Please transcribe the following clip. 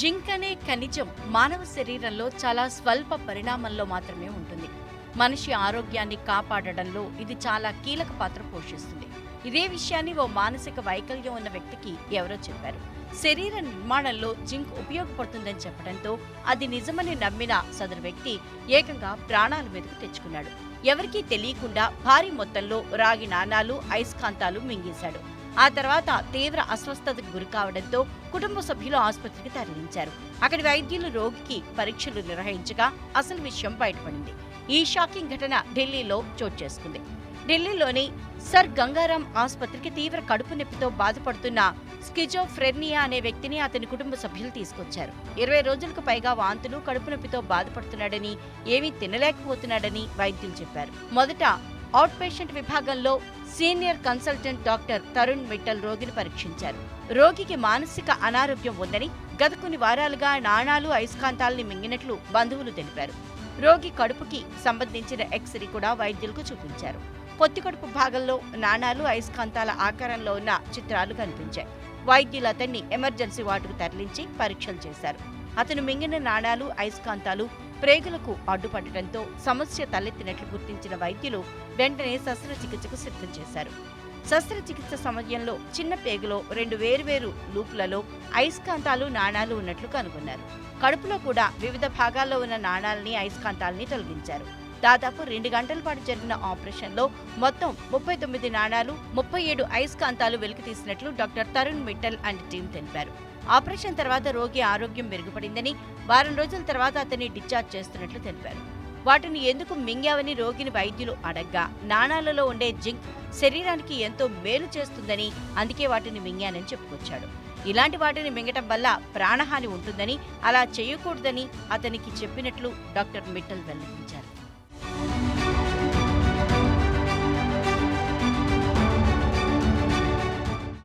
Zinc అనే ఖనిజం మానవ శరీరంలో చాలా స్వల్ప పరిణామంలో మాత్రమే ఉంటుంది. మనిషి ఆరోగ్యాన్ని కాపాడడంలో ఇది చాలా కీలక పాత్ర పోషిస్తుంది. ఇదే విషయాన్ని ఓ మానసిక వైకల్యం ఉన్న వ్యక్తికి ఎవరో చెప్పారు. శరీర నిర్మాణంలో జింక్ ఉపయోగపడుతుందని చెప్పడంతో అది నిజమని నమ్మిన సదరు వ్యక్తి ఏకంగా ప్రాణాల మీదకు తెచ్చుకున్నాడు. ఎవరికీ తెలియకుండా భారీ మొత్తంలో రాగి నాణాలు అయస్కాంతాలు మింగేశాడు. ఆ తర్వాత తీవ్ర అస్వస్థతకు గురి కావడంతో కుటుంబ సభ్యులు ఆసుపత్రికి తరలించారు. అక్కడి వైద్యులు రోగికి పరీక్షలు నిర్వహించగా అసలు విషయం బయటపడింది. ఈ షాకింగ్ ఘటన ఢిల్లీలో చోటు చేసుకుంది. ఢిల్లీలోని సర్ గంగారాం ఆసుపత్రికి తీవ్ర కడుపు నొప్పితో బాధపడుతున్న స్కిజోఫ్రెర్నియా అనే వ్యక్తిని అతని కుటుంబ సభ్యులు తీసుకొచ్చారు. ఇరవై రోజులకు పైగా వాంతులు కడుపు నొప్పితో బాధపడుతున్నాడని ఏమీ తినలేకపోతున్నాడని వైద్యులు చెప్పారు. మొదట అవుట్ పేషెంట్ విభాగంలో senior consultant doctor Tarun Mittal రోగిని పరీక్షించారు. రోగికి మానసిక అనారోగ్యం ఉందని గత కొన్ని వారాలుగా నాణాలు అయస్కాంతాల్ని మింగినట్లు బంధువులు తెలిపారు. రోగి కడుపుకి సంబంధించిన ఎక్స్రే కూడా వైద్యులకు చూపించారు. పొత్తి కడుపు భాగంలో నాణాలు అయస్కాంతాల ఆకారంలో ఉన్న చిత్రాలు కనిపించాయి. వైద్యులు అతన్ని ఎమర్జెన్సీ వార్డుకు తరలించి పరీక్షలు చేశారు. అతను మింగిన నాణాలు అయస్కాంతాలు ప్రేగులకు అడ్డుపడటంతో సమస్య తలెత్తినట్లు గుర్తించిన వైద్యులు వెంటనే శస్త్రచికిత్సకు సిద్ధం చేశారు. శస్త్రచికిత్స సమయంలో చిన్న పేగులో రెండు వేరువేరు లూపులలో అయస్కాంతాలు నాణాలు ఉన్నట్లు కనుగొన్నారు. కడుపులో కూడా వివిధ భాగాల్లో ఉన్న నాణాలని అయస్కాంతాలని తొలగించారు. దాదాపు రెండు గంటల పాటు జరిగిన ఆపరేషన్లో మొత్తం ముప్పై తొమ్మిది నాణాలు ముప్పై ఏడు అయస్కాంతాలు వెలికితీసినట్లు doctor Tarun Mittal and team తెలిపారు. ఆపరేషన్ తర్వాత రోగి ఆరోగ్యం మెరుగుపడిందని వారం రోజుల తర్వాత అతన్ని డిశ్చార్జ్ చేస్తున్నట్లు తెలిపారు. వాటిని ఎందుకు మింగావని రోగిని వైద్యులు అడగ్గా నాణాలలో ఉండే జింక్ శరీరానికి ఎంతో మేలు చేస్తుందని అందుకే వాటిని మింగానని చెప్పుకొచ్చాడు. ఇలాంటి వాటిని మింగటం వల్ల ప్రాణహాని ఉంటుందని అలా చేయకూడదని అతనికి చెప్పినట్లు డాక్టర్ మిట్టల్ వెల్లడించారు.